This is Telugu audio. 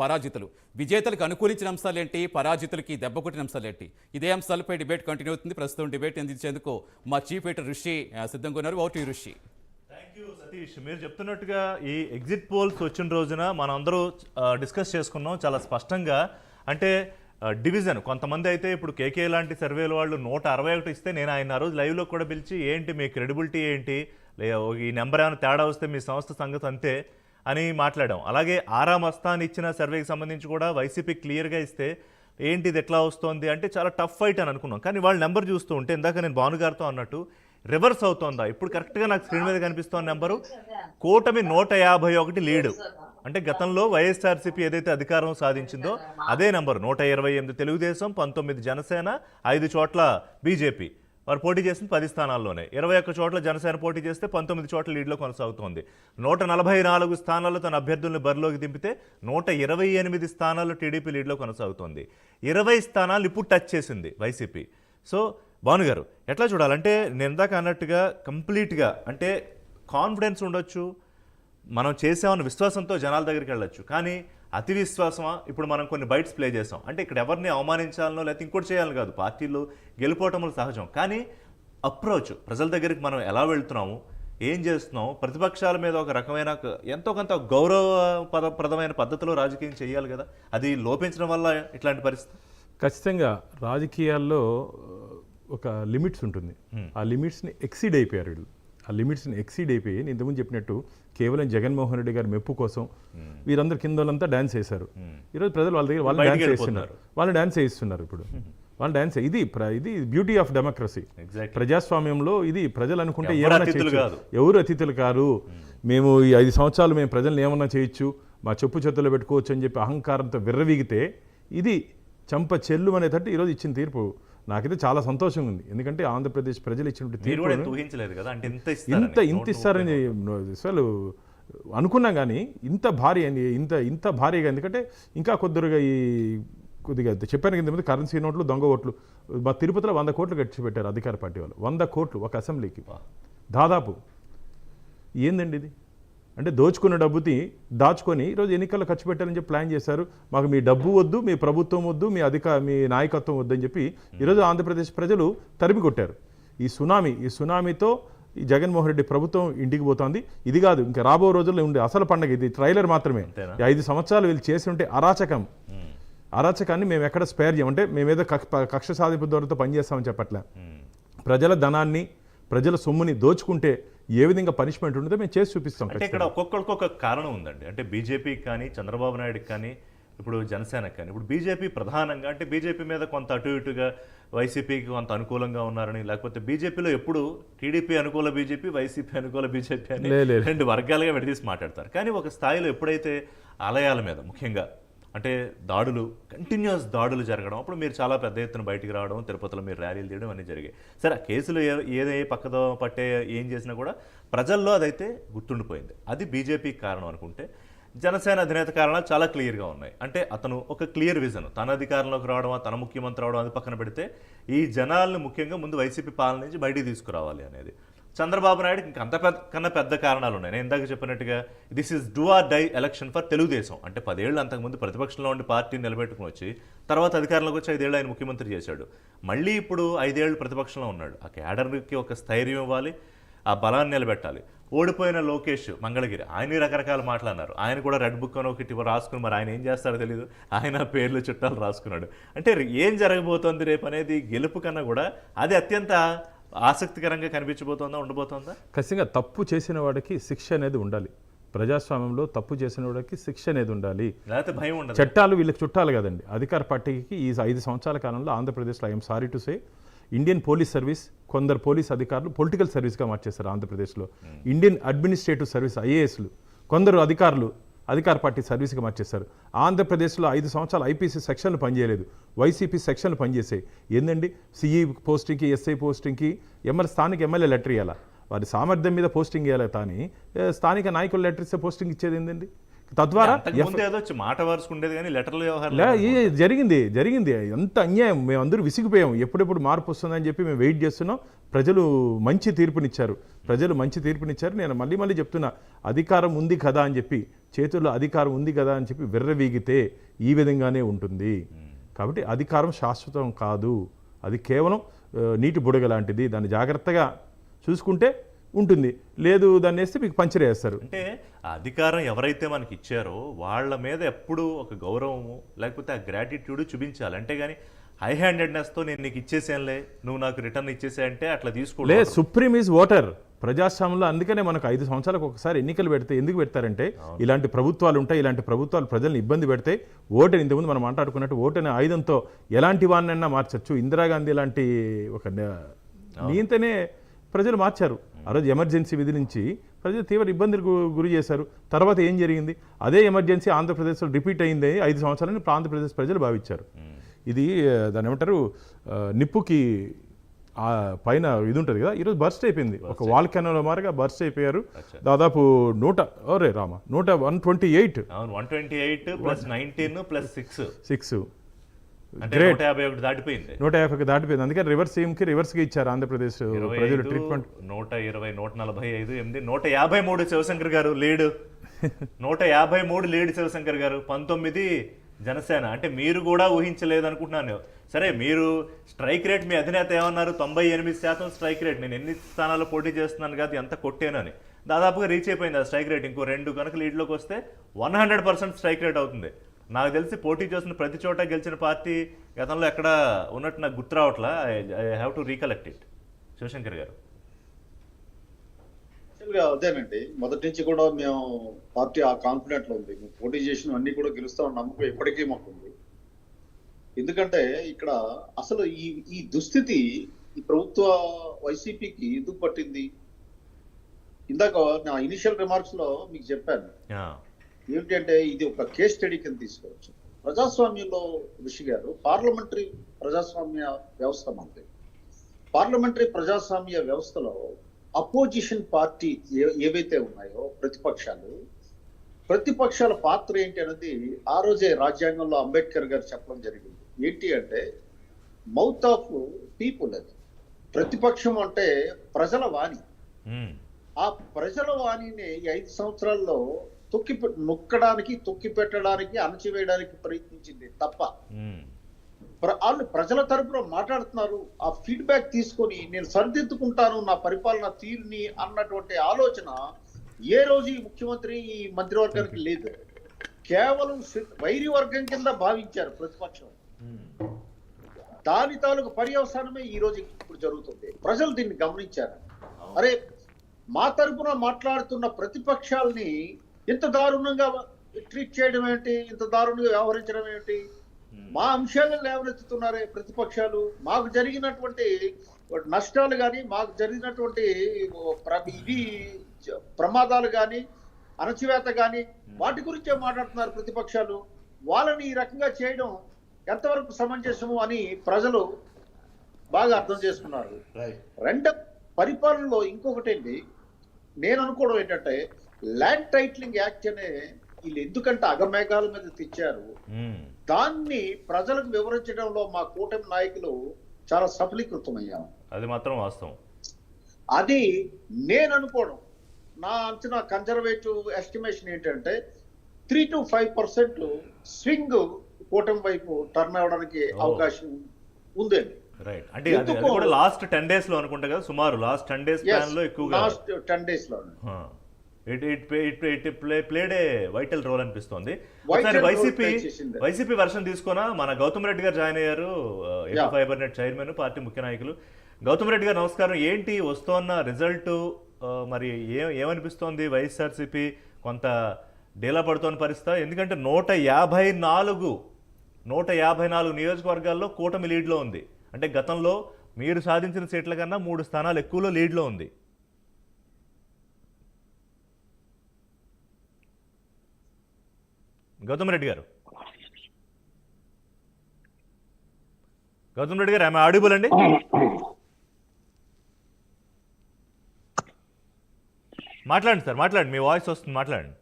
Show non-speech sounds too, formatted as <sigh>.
పరాజితులు. విజేతలకు అనుకూలించిన అంశాలేంటి? పరాజితులకి దెబ్బకొట్టిన అంశాలేంటి? ఇదే అంశాలపై డిబేట్ కంటిన్యూ అవుతుంది. ప్రస్తుతం డిబేట్ అందించేందుకు మా చీఫ్ ఎడిటర్ ఋషి సిద్ధంగా ఉన్నారు. ఓటీ ఋషి థ్యాంక్ యూ సతీష్. మీరు చెప్తున్నట్టుగా ఈ ఎగ్జిట్ పోల్స్ వచ్చిన రోజున మనం అందరూ డిస్కస్ చేసుకున్నాం చాలా స్పష్టంగా. అంటే డివిజన్ కొంతమంది అయితే ఇప్పుడు కేకే లాంటి సర్వేలు వాళ్ళు నూట అరవై ఒకటి ఇస్తే నేను ఆయన ఆ రోజు లైవ్లో కూడా పిలిచి ఏంటి మీ క్రెడిబిలిటీ ఏంటి? లే ఈ నెంబర్ ఏమైనా తేడా వస్తే మీ సంస్థ సంగతి అంతే. అని మాట్లాడాం. అలాగే ఆరా మస్తాన్ ఇచ్చిన సర్వేకి సంబంధించి కూడా వైసీపీ క్లియర్గా ఇస్తే ఏంటి ఇది ఎట్లా వస్తోంది అంటే చాలా టఫ్ ఫైట్ అని అనుకున్నాం. కానీ వాళ్ళ నెంబర్ చూస్తూ ఉంటే ఇందాక నేను భానుగారితో అన్నట్టు రివర్స్ అవుతోందా? ఇప్పుడు కరెక్ట్గా నాకు స్క్రీన్ మీద కనిపిస్తున్న నెంబరు కూటమి నూట యాభై ఒకటి లీడు. అంటే గతంలో వైఎస్ఆర్సీపీ ఏదైతే అధికారం సాధించిందో అదే నెంబర్ నూట ఇరవై ఎనిమిది తెలుగుదేశం పంతొమ్మిది జనసేన ఐదు చోట్ల బీజేపీ. వారు పోటీ చేసింది పది స్థానాల్లోనే. ఇరవై ఒక్క చోట్ల జనసేన పోటీ చేస్తే పంతొమ్మిది చోట్ల లీడ్లో కొనసాగుతోంది. నూట నలభై నాలుగు స్థానాల్లో తన అభ్యర్థులను బరిలోకి దింపితే నూట ఇరవై ఎనిమిది స్థానాల్లో టీడీపీ లీడ్లో కొనసాగుతోంది. ఇరవై స్థానాలు ఇప్పుడు టచ్ చేసింది వైసీపీ. సో భానుగారు ఎట్లా చూడాలంటే నేను ఇందాక అన్నట్టుగా కంప్లీట్గా అంటే కాన్ఫిడెన్స్ ఉండొచ్చు మనం చేసామన్న విశ్వాసంతో జనాల దగ్గరికి వెళ్ళొచ్చు. కానీ అతి విశ్వాసమా? ఇప్పుడు మనం కొన్ని బైట్స్ ప్లే చేసాం. అంటే ఇక్కడ ఎవరిని అవమానించాలనో లేకపోతే ఇంకోటి చేయాలని కాదు. పార్టీలు గెలుపోవటములు సహజం. కానీ అప్రోచ్ ప్రజల దగ్గరికి మనం ఎలా వెళ్తున్నాము? ఏం చేస్తున్నాం ప్రతిపక్షాల మీద ఒక రకమైన ఎంతో కొంత గౌరవ పద ప్రదమైన పద్ధతిలో రాజకీయం చేయాలి కదా? అది లోపించడం వల్ల ఇట్లాంటి పరిస్థితి? ఖచ్చితంగా రాజకీయాల్లో ఒక లిమిట్స్ ఉంటుంది. ఆ లిమిట్స్ని ఎక్సీడ్ అయిపోయారు వీళ్ళు. ఆ లిమిట్స్ని ఎక్సీడ్ అయిపోయి నేను ఇంతకుముందు చెప్పినట్టు కేవలం జగన్మోహన్ రెడ్డి గారి మెప్పు కోసం వీరందరూ కింద వాళ్ళంతా డ్యాన్స్ వేశారు. ఈరోజు ప్రజలు వాళ్ళ దగ్గర వాళ్ళు డ్యాన్స్. వేస్తున్నారు. వాళ్ళు డ్యాన్స్ వేయిస్తున్నారు ఇప్పుడు. <laughs> వాళ్ళు డ్యాన్స్ ఇది ఇది బ్యూటీ ఆఫ్ డెమోక్రసీ. ప్రజాస్వామ్యంలో ఇది ప్రజలు అనుకుంటే అతిథులు చేయొచ్చు. ఎవరు అతిథులు కారు. మేము ఈ ఐదు సంవత్సరాలు మేము ప్రజల్ని ఏమన్నా చేయొచ్చు మా చెప్పు చేతుల్లో పెట్టుకోవచ్చు అని చెప్పి అహంకారంతో విర్రవీగితే ఇది చంప చెల్లు అనేటట్టు ఈరోజు ఇచ్చిన తీర్పు. నాకైతే చాలా సంతోషంగా ఉంది ఎందుకంటే ఆంధ్రప్రదేశ్ ప్రజలు ఇచ్చినటువంటి తీర్పు కదా? అంటే ఇంత ఇంత ఇస్తారని అసలు అనుకున్నాం కానీ ఇంత భారీ అని ఇంత ఇంత భారీగా ఎందుకంటే ఇంకా కొద్దిగా ఈ కొద్దిగా చెప్పాను కింద మీద కరెన్సీ నోట్లు దొంగ ఓట్లు. మా తిరుపతిలో వంద కోట్లు ఖర్చు పెట్టారు అధికార పార్టీ వాళ్ళు. వంద కోట్లు ఒక అసెంబ్లీకి. దాదాపు. ఏందండి ఇది? అంటే దోచుకున్న డబ్బుని దాచుకొని ఈరోజు ఎన్నికల్లో ఖర్చు పెట్టాలని చెప్పి ప్లాన్ చేశారు. మాకు మీ డబ్బు వద్దు మీ ప్రభుత్వం వద్దు మీ అధిక మీ నాయకత్వం వద్దు అని చెప్పి ఈరోజు ఆంధ్రప్రదేశ్ ప్రజలు తరిమి కొట్టారు. ఈ సునామీ ఈ సునామీతో ఈ జగన్మోహన్ రెడ్డి ప్రభుత్వం ఇంటికి పోతోంది. ఇది కాదు ఇంకా రాబో రోజుల్లో ఉండే అసలు పండగ ఇది ట్రైలర్ మాత్రమే. ఐదు సంవత్సరాలు వీళ్ళు చేసి ఉంటే అరాచకం. అరాచకాన్ని మేము ఎక్కడ స్పేర్ చేయం? అంటే మేమేదో కక్ష కక్ష సాధింపు ద్వారా పనిచేస్తామని చెప్పట్లే. ప్రజల ధనాన్ని ప్రజల సొమ్ముని దోచుకుంటే ఏ విధంగా పనిష్మెంట్ ఉంటుందో మేము చేసి చూపిస్తాం అంటే ఇక్కడ ఒక్కొక్కరికి ఒక కారణం ఉందండి. అంటే బీజేపీకి కానీ చంద్రబాబు నాయుడుకి కానీ ఇప్పుడు జనసేనకి కానీ. ఇప్పుడు బీజేపీ ప్రధానంగా అంటే బీజేపీ మీద కొంత అటు ఇటుగా వైసీపీకి కొంత అనుకూలంగా ఉన్నారని లేకపోతే బీజేపీలో ఎప్పుడు టీడీపీ అనుకూల బీజేపీ వైసీపీ అనుకూల బీజేపీ అని. రెండు వర్గాలుగా విడదీసి మాట్లాడతారు. కానీ ఒక స్థాయిలో ఎప్పుడైతే ఆలయాల మీద ముఖ్యంగా అంటే దాడులు కంటిన్యూస్ దాడులు జరగడం. అప్పుడు మీరు చాలా పెద్ద ఎత్తున బయటికి రావడం తిరుపతిలో మీరు ర్యాలీలు తీయడం అన్నీ జరిగాయి. సరే ఆ కేసులు ఏ- ఏదే పక్కదో పట్టే ఏం చేసినా కూడా ప్రజల్లో అదైతే గుర్తుండిపోయింది. అది బీజేపీకి కారణం అనుకుంటే జనసేన అధినేత కారణాలు చాలా క్లియర్గా ఉన్నాయి. అంటే అతను ఒక క్లియర్ విజన్. తన అధికారంలోకి రావడం తన ముఖ్యమంత్రి రావడం అది పక్కన పెడితే ఈ జనాలను ముఖ్యంగా ముందు వైసీపీ పాలన నుంచి బయటికి తీసుకురావాలి అనేది. చంద్రబాబు నాయుడు ఇంకా అంత పెద్ద కన్నా పెద్ద కారణాలు ఉన్నాయి. నేను ఇందాక చెప్పినట్టుగా this is do or die election for Telugu Desam. అంటే పదేళ్ళు అంతకుముందు ప్రతిపక్షంలో ఉండి పార్టీని నిలబెట్టుకుని వచ్చి తర్వాత అధికారంలోకి వచ్చి ఐదేళ్ళు ఆయన ముఖ్యమంత్రి చేశాడు. మళ్ళీ ఇప్పుడు ఐదేళ్ళు ప్రతిపక్షంలో ఉన్నాడు. ఆ క్యాడర్కి ఒక స్థైర్యం ఇవ్వాలి ఆ బలాన్ని నిలబెట్టాలి. ఓడిపోయిన లోకేష్ మంగళగిరి ఆయన రకరకాల మాటలు అన్నారు. ఆయన కూడా రెడ్ బుక్ అని ఒకటి రాసుకుని మరి ఆయన ఏం చేస్తాడో తెలియదు ఆయన పేర్లు చుట్టాలు రాసుకున్నాడు. అంటే ఏం జరగబోతోంది రేపు అనేది గెలుపు కన్నా కూడా అది అత్యంత ఆసక్తికరంగా కనిపించబోతోందా ఉండబోతోందా? ఖచ్చితంగా తప్పు చేసిన వాడికి శిక్ష అనేది ఉండాలి. ప్రజాస్వామ్యంలో తప్పు చేసిన వాడికి శిక్ష అనేది ఉండాలి. లేకపోతే భయం ఉండదు. చట్టాలు వీళ్ళకి చుట్టాలి కదండి. అధికార పార్టీకి ఈ ఐదు సంవత్సరాల కాలంలో ఆంధ్రప్రదేశ్లో I'm sorry to say Indian police service కొందరు పోలీస్ అధికారులు పొలిటికల్ సర్వీస్గా మార్చేశారు ఆంధ్రప్రదేశ్లో. ఇండియన్ అడ్మినిస్ట్రేటివ్ సర్వీస్ ఐఏఎస్లు కొందరు అధికారులు అధికార పార్టీ సర్వీస్గా మార్చేశారు. ఆంధ్రప్రదేశ్లో ఐదు సంవత్సరాలు ఐపీసీ సెక్షన్లు పనిచేయలేదు. వైసీపీ సెక్షన్లు పనిచేసాయి ఏందండి? సిఈ పోస్టింగ్కి ఎస్ఐ పోస్టింగ్కి ఎమ్మెల్యే స్థానిక ఎమ్మెల్యే లెటర్ ఇవ్వాలా వారి సామర్థ్యం మీద పోస్టింగ్ ఇవ్వాలి కానీ స్థానిక నాయకుల లెటర్ ఇస్తే పోస్టింగ్ ఇచ్చేది ఏందండి? తద్వారా ఏదో మాట వరుసకు ఉండేది కానీ లెటర్ల వ్యవహారం జరిగింది జరిగింది. ఎంత అన్యాయం. మేము అందరూ విసిగిపోయాం. ఎప్పుడెప్పుడు మార్పు వస్తుందని చెప్పి మేము వెయిట్ చేస్తున్నాం. ప్రజలు మంచి తీర్పునిచ్చారు. ప్రజలు మంచి తీర్పునిచ్చారు. నేను మళ్ళీ మళ్ళీ చెప్తున్నా అధికారం ఉంది కదా అని చెప్పి చేతుల్లో అధికారం ఉంది కదా అని చెప్పి విర్రవీగితే ఈ విధంగానే ఉంటుంది. కాబట్టి అధికారం శాశ్వతం కాదు. అది కేవలం నీటి బుడగ లాంటిది. దాన్ని జాగ్రత్తగా చూసుకుంటే ఉంటుంది. లేదు దాన్ని వేస్తే మీకు పంచర్ వేస్తారు. అంటే అధికారం ఎవరైతే మనకి ఇచ్చారో వాళ్ళ మీద ఎప్పుడు ఒక గౌరవము లేకపోతే ఆ గ్రాటిట్యూడ్ చూపించాలి. అంతేగాని హై హ్యాండెడ్నెస్తో నేను నీకు ఇచ్చేసానులే నువ్వు నాకు రిటర్న్ ఇచ్చేసా అంటే అట్లా లే తీసుకోలేదు సుప్రీం ఈజ్ ఓటర్ ప్రజాస్వామ్యంలో అందుకనే మనకు ఐదు సంవత్సరాలకు ఒకసారి ఎన్నికలు పెడితే ఎందుకు పెడతారంటే ఇలాంటి ప్రభుత్వాలు ఉంటాయి ఇలాంటి ప్రభుత్వాలు ప్రజల్ని ఇబ్బంది పెడితే ఓటు ఇంతకుముందు మనం మాట్లాడుకున్నట్టు ఓటు అనే ఆయుధంతో ఎలాంటి వాడినైనా మార్చచ్చు. ఇందిరాగాంధీ లాంటి ఒక ని- నియంతనే ప్రజలు మార్చారు. ఆ రోజు ఎమర్జెన్సీ విధి నుంచి ప్రజలు తీవ్ర ఇబ్బందులు గు- గురి చేశారు. తర్వాత ఏం జరిగింది? అదే ఎమర్జెన్సీ ఆంధ్రప్రదేశ్లో రిపీట్ అయింది ఐదు సంవత్సరాలని ఆంధ్రప్రదేశ్ ప్రజలు భావించారు. ఇది ఆ, దాన్ని ఏమంటారు? నిప్పుకి ఆ పైన ఇది ఉంటుంది కదా? ఈరోజు బర్స్ట్ అయిపోయింది. ఒక వాల్కెనోలో మారిగా బర్స్ట్ అయిపోయారు. దాదాపు నూట ఓరే రామ నూట one twenty eight. One twenty eight plus nineteen plus six. Six. అంటే నూట యాభై ఒకటి దాటిపోయింది. నూట యాభైకి దాటిపోయింది. అందుకని రివర్స్కి రివర్స్కి ఇచ్చారు ఆంధ్రప్రదేశ్ ప్రజలు ట్రీట్మెంట్ నూట ఇరవై నూట నలభై ఐదు ఎనిమిది నూట యాభై మూడు శివశంకర్ గారు లీడ్. నూట యాభై మూడు లీడ్ శివశంకర్ గారు. పంతొమ్మిది జనసేన. అంటే మీరు కూడా ఊహించలేదు అనుకుంటున్నాను సరే మీరు స్ట్రైక్ రేట్ మీ అధినేత ఏమన్నారు? తొంభై ఎనిమిది శాతం స్ట్రైక్ రేట్. నేను ఎన్ని స్థానాల్లో పోటీ చేస్తున్నాను కాదు ఎంత కొట్టేనని దాదాపుగా రీచ్ అయిపోయింది ఆ స్ట్రైక్ రేట్. ఇంకో రెండు కనుక లీడ్లోకి వస్తే one hundred percent strike rate అవుతుంది. నాకు తెలిసి పోటీ చేసిన ప్రతి చోట గెలిచిన పార్టీ గతంలో ఎక్కడ ఉన్నట్టు నాకు గుర్తు రావట్లా. I have to recollect it Sivasankar garu. అదేనండి. మొదటి నుంచి కూడా మేము పార్టీ ఆ కాన్ఫిడెంట్లో ఉంది. మేము పోటీ చేసిన అన్ని కూడా గెలుస్తామని నమ్మకం ఎప్పటికీ మాకు ఉంది ఎందుకంటే ఇక్కడ అసలు ఈ ఈ దుస్థితి ఈ ప్రభుత్వ వైసీపీకి ఎందుకు పట్టింది? ఇందాక నా ఇనిషియల్ రిమార్క్స్లో మీకు చెప్పాను. అంటే ఇది ఒక కేస్ స్టడీ కింద తీసుకోవచ్చు. ప్రజాస్వామ్యంలో ఋషి గారు పార్లమెంటరీ ప్రజాస్వామ్య వ్యవస్థ మనది పార్లమెంటరీ ప్రజాస్వామ్య వ్యవస్థలో అపోజిషన్ పార్టీ ఏవైతే ఉన్నాయో ప్రతిపక్షాలు ప్రతిపక్షాల పాత్ర ఏంటి అనేది ఆ రోజే రాజ్యాంగంలో అంబేద్కర్ గారు చెప్పడం జరిగింది. ఏంటి అంటే మౌత్ ఆఫ్ పీపుల్ అది. ప్రతిపక్షం అంటే ప్రజల వాణి. ఆ ప్రజల వాణిని ఐదు సంవత్సరాల్లో తొక్కి నొక్కడానికి తొక్కి పెట్టడానికి అణచివేయడానికి ప్రయత్నించింది తప్ప వాళ్ళు ప్రజల తరపున మాట్లాడుతున్నారు. ఆ ఫీడ్బ్యాక్ తీసుకొని నేను సరిదిద్దుకుంటాను నా పరిపాలన తీరుని అన్నటువంటి ఆలోచన ఏ రోజు ఈ ముఖ్యమంత్రి ఈ మంత్రివర్గానికి లేదు. కేవలం వైరి వర్గం కింద భావించారు ప్రతిపక్షం. దాని తాలూకు పర్యవసానమే ఈ రోజు ఇప్పుడు జరుగుతుంది. ప్రజలు దీన్ని గమనించారు. అరే మా తరపున మాట్లాడుతున్న ప్రతిపక్షాలని ఇంత దారుణంగా ట్రీట్ చేయడం ఏంటి? ఇంత దారుణంగా వ్యవహరించడం ఏంటి? మా అంశాలను లేవనెత్తుతున్నారే ప్రతిపక్షాలు. మాకు జరిగినటువంటి నష్టాలు కానీ మాకు జరిగినటువంటి ఇది ప్రమాదాలు కానీ అణచివేత కానీ వాటి గురించే మాట్లాడుతున్నారు ప్రతిపక్షాలు. వాళ్ళని ఈ రకంగా చేయడం ఎంతవరకు సమంజసము అని ప్రజలు బాగా అర్థం చేసుకున్నారు. రెండో పరిపాలనలో ఇంకొకటండి నేను అనుకోవడం ఏంటంటే ల్యాండ్ టైటిలింగ్ యాక్ట్ అనే వీళ్ళు ఎందుకంటే అగమేఘాల మీద తెచ్చారు. దాన్ని ప్రజలకు వివరించడంలో మా కూటమి నాయకులు చాలా సఫలీకృతమయ్యాము అది మాత్రం వాస్తవం. అది నేను అనుకోవడం నా అంచనా కన్జర్వేటివ్ ఎస్టిమేషన్ ఏంటంటే three to five percent swing కూటమి వైపు టర్న్ అవడానికి. అవకాశం ఉందండి. రైట్ అంటే అది- కూడా లాస్ట్ టెన్ డేస్లో అనుకుంటా కదా సుమారు లాస్ట్ టెన్ డేస్ ప్లాన్లో ఎక్కువగా లాస్ట్ టెన్ డేస్లో it it it it play played a vital role అనిపిస్తోంది. ఒకసారి వైసీపీ. వైసీపీ వర్షన్ తీసుకున్నా మన గౌతమ్ రెడ్డి గారు జాయిన్ అయ్యారు AP. Fiber net chairman party ముఖ్య నాయకులు. గౌతమ్ రెడ్డి గారు నమస్కారం. ఏంటి వస్తోన్న రిజల్ట్ మరి ఏ ఏమనిపిస్తోంది వైఎస్ఆర్సీపీ? కొంత డీలా పడుతోన్న పరిస్థితి? ఎందుకంటే నూట యాభై నాలుగు నూట యాభై నాలుగు నియోజకవర్గాల్లో కూటమి లీడ్లో ఉంది. అంటే గతంలో మీరు సాధించిన సీట్ల కన్నా మూడు స్థానాలు ఎక్కువలో లీడ్లో ఉంది. గౌతమ్ రెడ్డి గారు. గౌతమ్ రెడ్డి గారు ఆమె ఆడిబుల్ అండి? మాట్లాడండి సార్ మాట్లాడండి మీ వాయిస్ వస్తుంది మాట్లాడండి.